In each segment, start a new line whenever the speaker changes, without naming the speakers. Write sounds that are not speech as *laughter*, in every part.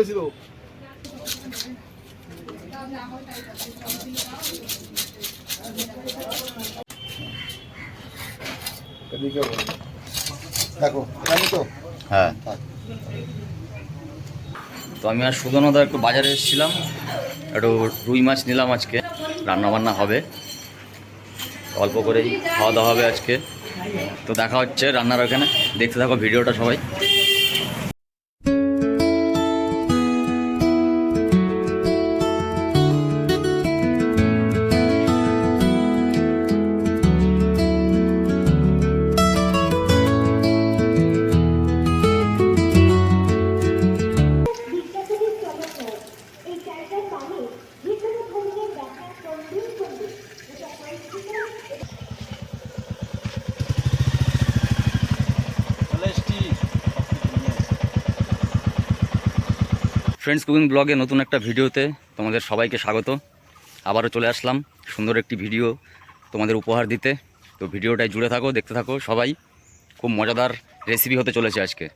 বেশি তো।
হ্যাঁ। তো আমি আর সুদনদা একটু বাজারে এসেছিলাম। একটু রুই মাছ নিলাম আজকে। রান্না বান্না হবে। অল্প করেই খাওয়া দাওয়া হবে আজকে। তো দেখা হচ্ছে রান্নার ওখানে। দেখতে থাকো ভিডিওটা সবাই। ফ্রেন্ডস কুকিং ব্লগে নতুন একটা ভিডিওতে তোমাদের সবাইকে স্বাগত। আবারও চলে আসলাম সুন্দর একটি ভিডিও তোমাদের উপহার দিতে। তো ভিডিওটায় জুড়ে থাকো, দেখতে থাকো সবাই। খুব মজাদার রেসিপি হতে চলেছে আজকে।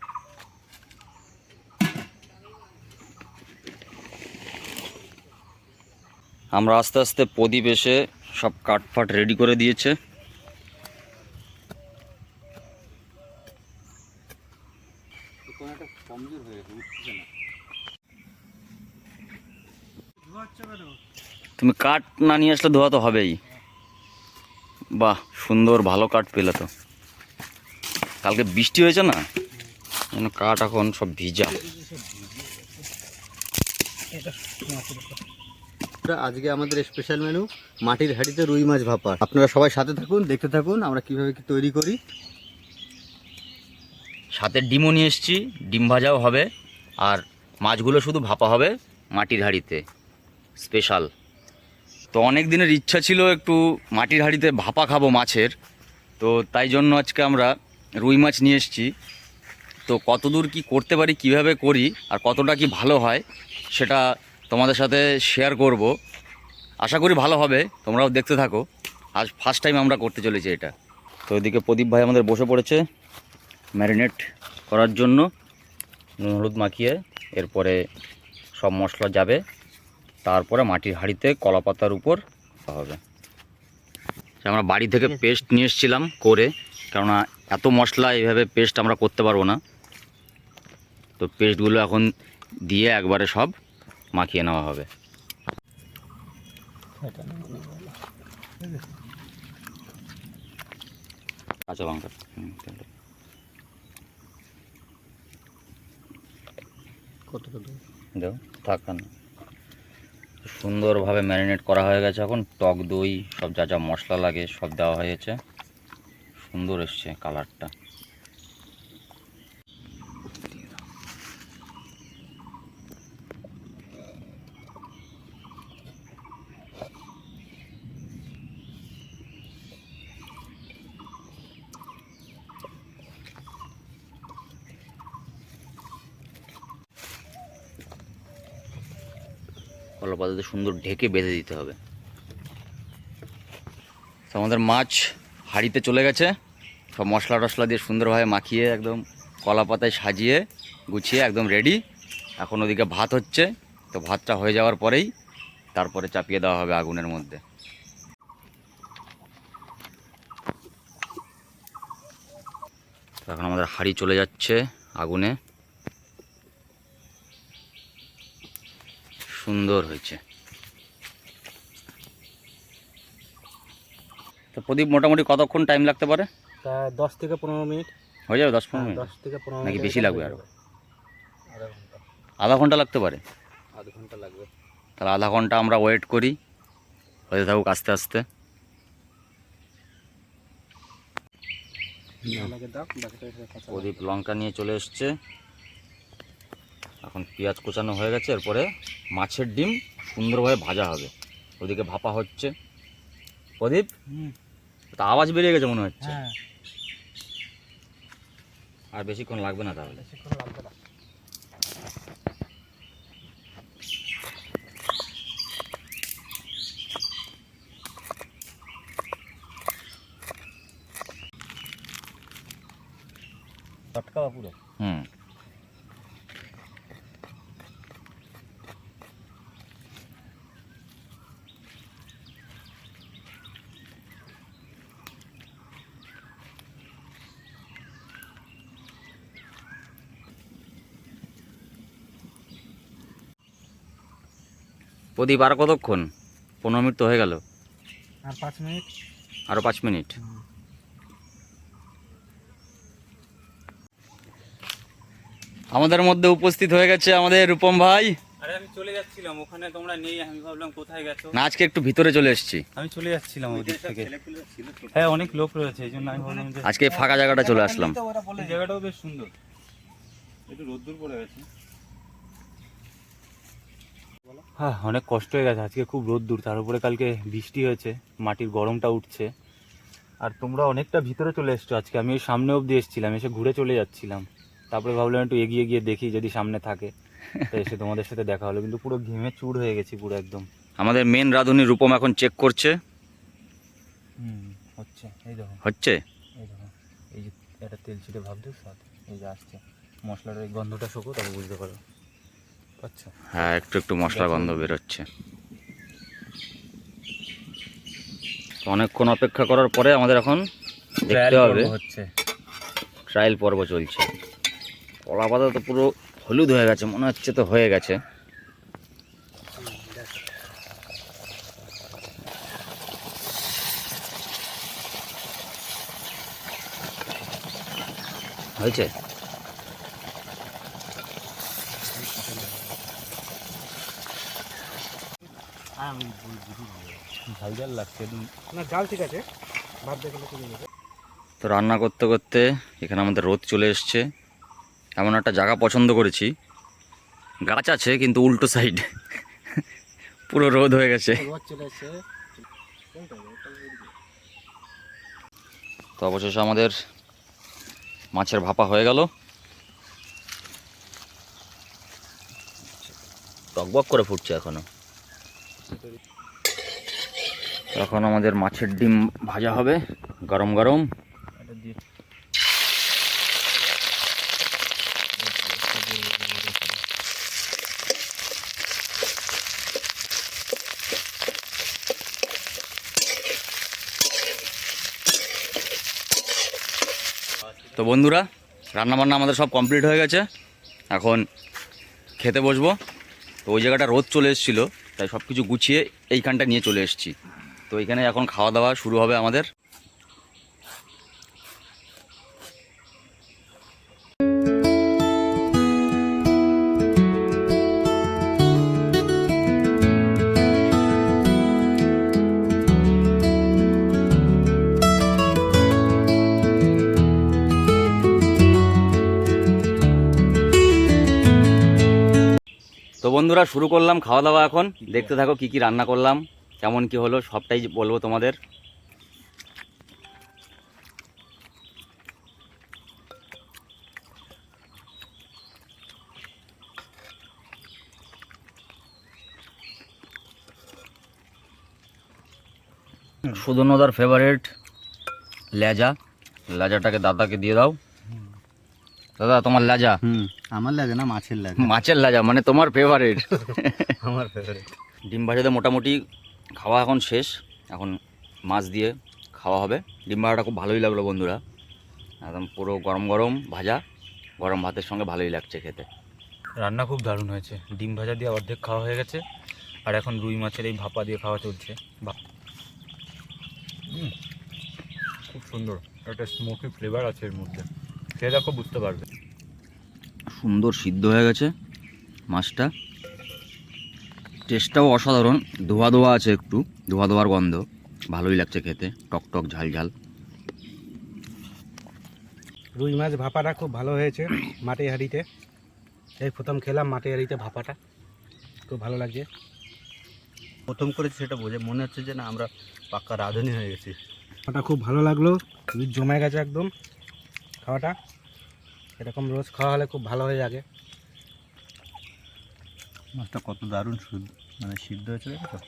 আমরা আস্তে আস্তে প্রদীপ এসে সব কাঠফাট রেডি করে দিয়েছে। তুমি কাঠ না নিয়ে আসলে ধোয়া তো হবেই। বাহ সুন্দর ভালো কাঠ পেলে তো। কালকে বৃষ্টি হয়েছে না? যেন কাঠ এখন সব ভিজা।
আজকে আমাদের স্পেশাল মেনু মাটির হাঁড়িতে রুই মাছ ভাপা। আপনারা সবাই সাথে থাকুন দেখতে থাকুন আমরা কীভাবে কি তৈরি করি।
সাথে ডিমও নিয়ে এসেছি ডিম ভাজাও হবে আর মাছগুলো শুধু ভাপা হবে মাটির হাঁড়িতে। স্পেশাল তো অনেক দিনের ইচ্ছা ছিল একটু মাটির হাঁড়িতে ভাপা খাব মাছের। তো তাই জন্য আজকে আমরা রুই মাছ নিয়ে এসেছি। তো কতদূর কি করতে পারি, কীভাবে করি আর কতটা কি ভালো হয় সেটা তোমাদের সাথে শেয়ার করব। আশা করি ভালো হবে, তোমরাও দেখতে থাকো। আজ ফার্স্ট টাইম আমরা করতে চলেছি এটা। তো এদিকে প্রদীপ ভাই আমাদের বসে পড়েছে ম্যারিনেট করার জন্য, নুন, হলুদ মাখিয়ে, এরপরে সব মশলা যাবে। তারপরে মাটির হাঁড়িতে কলা পাতার উপর হবে। আমরা বাড়ি থেকে পেস্ট নিয়ে এসেছিলাম করে কেননা এত মশলা এইভাবে পেস্ট আমরা করতে পারব না। তো পেস্টগুলো এখন দিয়ে একবারে সব মাখিয়ে নেওয়া হবে। কাঁচা লঙ্কা। তাহলে। দাও থাক না। সুন্দরভাবে ম্যারিনেট করা হয়ে গেছে এখন। টক দই, সব যা যা মশলা লাগে সব দেওয়া হয়েছে। সুন্দর এসছে কালারটা। কলা পাতাতে সুন্দর ঢেকে বেঁধে দিতে হবে। আমাদের মাছ হাঁড়িতে চলে গেছে। সব মশলা টশলা দিয়ে সুন্দরভাবে মাখিয়ে একদম কলা পাতায় সাজিয়ে গুছিয়ে একদম রেডি এখন ওদিকে ভাত হচ্ছে। তো ভাতটা হয়ে যাওয়ার পরেই তারপরে চাপিয়ে দেওয়া হবে আগুনের মধ্যে। এখন আমাদের হাঁড়ি চলে যাচ্ছে আগুনে। সুন্দর হয়েছে। তো প্রদীপ মোটামুটি কতক্ষণ টাইম লাগতে পারে?
তা দশ থেকে পনেরো মিনিট।
হয়ে যাবে দশ পনেরো মিনিট?
দশ থেকে পনেরো
নাকি
মিনিট
বেশি লাগবে আরও?
আধা ঘণ্টা।
আধা ঘণ্টা লাগতে পারে?
আধ ঘণ্টা লাগবে।
তাহলে আধা ঘণ্টা আমরা ওয়েট করি। হয়ে থাকুক আস্তে আস্তে। প্রদীপ লঙ্কা নিয়ে চলে এসছে। এখন পেঁয়াজ কোচানো হয়ে গেছে এরপরে মাছের ডিম সুন্দরভাবে ভাজা হবে। ওদিকে ভাপা হচ্ছে। প্রদীপ তা আওয়াজ বেরিয়ে গেছে মনে হচ্ছে?
হ্যাঁ।
আর বেশিক্ষণ লাগবে না তাহলে?
বেশিক্ষণ লাগবে
হুম প্রদীপ আর কতক্ষণ? পনেরো মিনিট তো হয়ে গেল।
আর পাঁচ মিনিট?
আরও পাঁচ মিনিট। আমাদের মধ্যে উপস্থিত হয়ে গেছে আমাদের রূপম ভাই।
আরে আমি চলে যাচ্ছিলাম ওখানে তোমরা নেই আমি ভাবলাম কোথায় গেছো?
না আজকে একটু ভিতরে চলে এসেছি।
আমি চলে যাচ্ছিলাম ওই দিক থেকে। হ্যাঁ অনেক লোক রয়েছে এই জন্য আমি ভাবলাম
আজকে ফাঁকা জায়গাটা চলে আসলাম।
জায়গাটাও বেশ সুন্দর। একটু রোদ্দুর পড়ে গেছে। হ্যাঁ অনেক কষ্ট হয়ে গেছে। আজকে খুব রোদ্দুর তার উপরে কালকে বৃষ্টি হয়েছে মাটির গরমটা উঠছে। আর তোমরা অনেকটা ভিতরে চলে এসছো আজকে। আমি ওই সামনে অবধি এসেছিলাম এসে ঘুরে চলে যাচ্ছিলাম। তারপরে ভাবলাম একটু এগিয়ে গিয়ে দেখি যদি সামনে থাকে। তো এসে তোমাদের সাথে দেখা হলো কিন্তু পুরো ঘেমে চুর হয়ে গেছি পুরো একদম।
আমাদের মেন রাঁধুনি রূপম এখন চেক করছে।
হুম হচ্ছে। এই দেখো।
হচ্ছে?
এই দেখো। এই যে একটা তেল ছিটে ভাবছ স্বাদ এই যে আসছে। মশলার এই গন্ধটা শোকো তারপর বুঝতে পারো।
হ্যাঁ একটু একটু মশলা গন্ধ বেরোচ্ছে। অনেকক্ষণ অপেক্ষা করার পরে আমাদের এখন দেখতে হবে।
হচ্ছে।
ট্রায়াল পর্ব চলছে। কলা পাতা তো পুরো হলুদ হয়ে গেছে মনে হচ্ছে তো হয়ে গেছে। হয়েছে?
ঝাল ঝাল লাগছে একদম।
না জাল ঠিক আছে। ভাত দেখলে
তো রান্না করতে করতে এখানে আমাদের রোদ চলে এসছে। এমন একটা জায়গা পছন্দ করেছি। গাছ আছে কিন্তু উল্টো সাইড পুরো রোদ হয়ে গেছে। তো অবশেষে আমাদের মাছের ভাপা হয়ে গেল। টকবক করে ফুটছে এখনও। এখন আমাদের মাছের ডিম ভাজা হবে, গরম গরম। তো বন্ধুরা, রান্নাবান্না আমাদের সব কমপ্লিট হয়ে গেছে। এখন খেতে বসবো। তো ওই জায়গাটা রোদ চলে এসেছিল। তাই সব কিছু গুছিয়ে এইখানটা নিয়ে চলে এসেছি। তো এখানে এখন খাওয়া দাওয়া শুরু হবে আমাদের। বন্ধুরা, শুরু করলাম খাওয়া দাওয়া এখন। দেখতে থাকো কি কি রান্না করলাম, কেমন কি হলো, সবটাই বলব তোমাদের। সুদনদার ফেভারিট লেজা। লেজাটাকে দাদাকে দিয়ে দাও। দাদা তোমার লেজা?
হুম আমার লাগে না মাছের লাগে।
মাছের লেজা মানে তোমার ফেভারিট *laughs*
আমার ফেভারিট
ডিম ভাজাতে মোটামুটি খাওয়া এখন শেষ। এখন মাছ দিয়ে খাওয়া হবে। ডিম ভাজাটা খুব ভালোই লাগল বন্ধুরা। একদম পুরো গরম গরম ভাজা গরম ভাতের সঙ্গে ভালোই লাগছে খেতে।
রান্না খুব দারুণ হয়েছে। ডিম ভাজা দিয়ে অর্ধেক খাওয়া হয়ে গেছে। আর এখন রুই মাছের এই ভাপা দিয়ে খাওয়া চলছে। বাহ। খুব সুন্দর। একটা স্মোকি ফ্লেভার আছে এর মধ্যে। খেয়ে দেখো বুঝতে পারবে।
সুন্দর সিদ্ধ হয়ে গেছে মাছটা। টেস্টটাও অসাধারণ। ধোয়া ধোয়া আছে একটু। ধোয়া ধোয়ার গন্ধ। ভালোই লাগছে খেতে। টক টক ঝাল ঝাল।
রুই মাছ ভাপাটা খুব ভালো হয়েছে মাটি হাঁড়িতে। এই প্রথম খেলাম মাটি হাঁড়িতে ভাপাটা। খুব ভালো লাগছে।
প্রথম করেছি সেটা বোঝে মনে হচ্ছে যে না আমরা পাক্কা রাঁধুনি হয়ে গেছি।
ওটা খুব ভালো লাগল। রুই জমে গেছে একদম। খাওয়াটা। এরকম রোজ খাওয়া হলে খুব ভালো হয়ে যাবে
মাছটা কত দারুণ শুদ্ধ মানে সিদ্ধ হয়েছে তো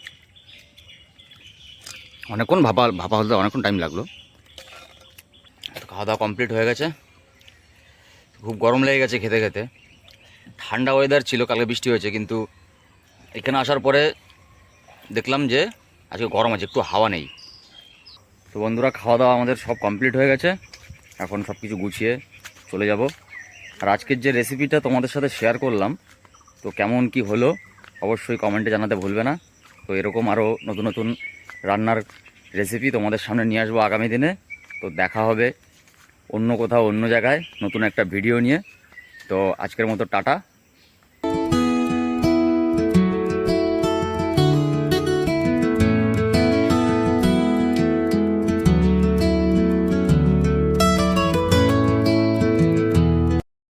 অনেকক্ষণ ভাপা ভাপা হতে অনেকক্ষণ টাইম লাগল। তো খাওয়া দাওয়া কমপ্লিট হয়ে গেছে। খুব গরম লেগে গেছে খেতে খেতে। ঠান্ডা ওয়েদার ছিল কালকে বৃষ্টি হয়েছে কিন্তু এখানে আসার পরে দেখলাম যে আজকে গরম আছে একটু হাওয়া নেই। তো বন্ধুরা খাওয়া দাওয়া আমাদের সব কমপ্লিট হয়ে গেছে। এখন সব কিছু গুছিয়ে চলে যাব। আর আজকের যে রেসিপিটা তোমাদের সাথে শেয়ার করলাম, তো কেমন কি হলো অবশ্যই কমেন্টে জানাতে ভুলবে না। তো এরকম আরও নতুন নতুন রান্নার রেসিপি তোমাদের সামনে নিয়ে আসব আগামী দিনে। তো দেখা হবে অন্য কোথাও অন্য জায়গায় নতুন একটা ভিডিও নিয়ে। তো আজকের মতো টাটা।